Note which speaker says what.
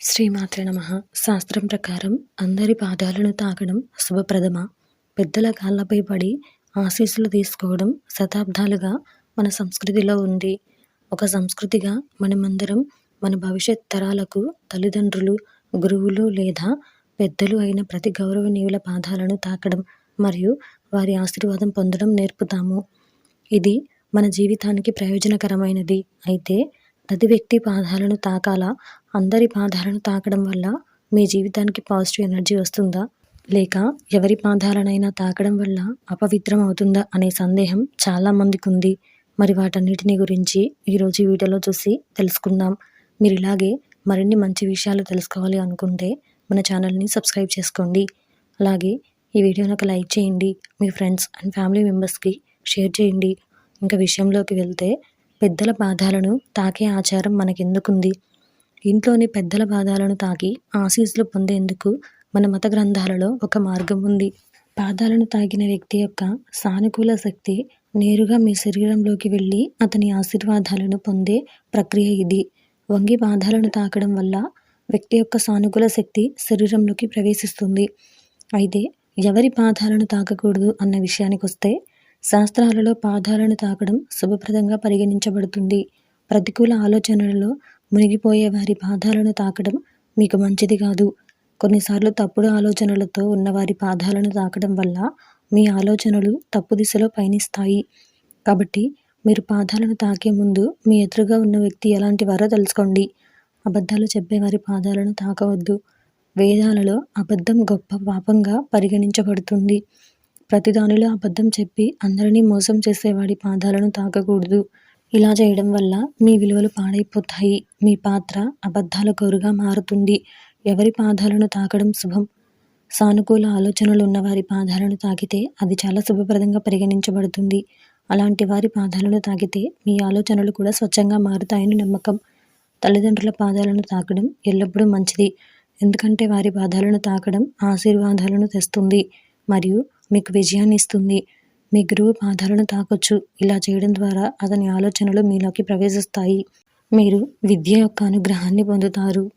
Speaker 1: శ్రీమాత్రే నమ. శాస్త్రం ప్రకారం అందరి పాదాలను తాకడం శుభప్రదమ? పెద్దల కాళ్ళపై పడి ఆశీస్సులు తీసుకోవడం శతాబ్దాలుగా మన సంస్కృతిలో ఉంది. ఒక సంస్కృతిగా మనమందరం మన భవిష్యత్ తరాలకు తల్లిదండ్రులు గురువులు లేదా పెద్దలు అయిన ప్రతి గౌరవనీయుల పాదాలను తాకడం మరియు వారి ఆశీర్వాదం పొందడం నేర్పుతాము. ఇది మన జీవితానికి ప్రయోజనకరమైనది. అయితే ప్రతి వ్యక్తి పాదాలను తాకాలా? అందరి పాదాలను తాకడం వల్ల మీ జీవితానికి పాజిటివ్ ఎనర్జీ వస్తుందా? లేక ఎవరి పాదాలనైనా తాకడం వల్ల అపవిత్రం అవుతుందా అనే సందేహం చాలామందికి ఉంది మరి వాటన్నిటిని గురించి ఈరోజు వీడియోలో చూసి తెలుసుకుందాం. మీరు ఇలాగే మరిన్ని మంచి విషయాలు తెలుసుకోవాలి అనుకుంటే మన ఛానల్ని సబ్స్క్రైబ్ చేసుకోండి. అలాగే ఈ వీడియోని ఒక లైక్ చేయండి. మీ ఫ్రెండ్స్ అండ్ ఫ్యామిలీ మెంబర్స్కి షేర్ చేయండి. ఇంకా విషయంలోకి వెళ్తే పెద్దల పాదాలను తాకే ఆచారం మనకెందుకుంది? ఇంట్లోని పెద్దల పాదాలను తాకి ఆశీస్సులు పొందేందుకు మన మత గ్రంథాలలో ఒక మార్గం ఉంది. పాదాలను తాకిన వ్యక్తి యొక్క సానుకూల శక్తి నేరుగా మీ శరీరంలోకి వెళ్ళి అతని ఆశీర్వాదాలను పొందే ప్రక్రియ ఇది. వంగి పాదాలను తాకడం వల్ల వ్యక్తి యొక్క సానుకూల శక్తి శరీరంలోకి ప్రవేశిస్తుంది. అయితే ఎవరి పాదాలను తాకకూడదు అన్న విషయానికి వస్తే శాస్త్రాలలో పాదాలను తాకడం శుభప్రదంగా పరిగణించబడుతుంది. ప్రతికూల ఆలోచనలలో మునిగిపోయే వారి పాదాలను తాకడం మీకు మంచిది కాదు. కొన్నిసార్లు తప్పుడు ఆలోచనలతో ఉన్నవారి పాదాలను తాకడం వల్ల మీ ఆలోచనలు తప్పు దిశలో పయనిస్తాయి. కాబట్టి మీరు పాదాలను తాకే ముందు మీ ఎదురుగా ఉన్న వ్యక్తి ఎలాంటి వారో తెలుసుకోండి. అబద్ధాలు చెప్పేవారి పాదాలను తాకవద్దు. వేదాలలో అబద్ధం గొప్ప పాపంగా పరిగణించబడుతుంది. ప్రతిదానిలో అబద్ధం చెప్పి అందరినీ మోసం చేసేవాడి పాదాలను తాకకూడదు. ఇలా చేయడం వల్ల మీ విలువలు పాడైపోతాయి. మీ పాత్ర అబద్ధాల కోరుగా మారుతుంది. ఎవరి పాదాలను తాకడం శుభం? సానుకూల ఆలోచనలు ఉన్న వారి పాదాలను తాకితే అది చాలా శుభప్రదంగా పరిగణించబడుతుంది. అలాంటి వారి పాదాలను తాకితే మీ ఆలోచనలు కూడా స్వచ్ఛంగా మారుతాయని నమ్మకం. తల్లిదండ్రుల పాదాలను తాకడం ఎల్లప్పుడూ మంచిది. ఎందుకంటే వారి పాదాలను తాకడం ఆశీర్వాదాలను తెస్తుంది. మరియు మీకు విజయాన్ని ఇస్తుంది. మీ గురువు పాదాలను తాకొచ్చు. ఇలా చేయడం ద్వారా అతని ఆలోచనలు మీలోకి ప్రవేశిస్తాయి. మీరు విద్య యొక్క అనుగ్రహాన్ని పొందుతారు.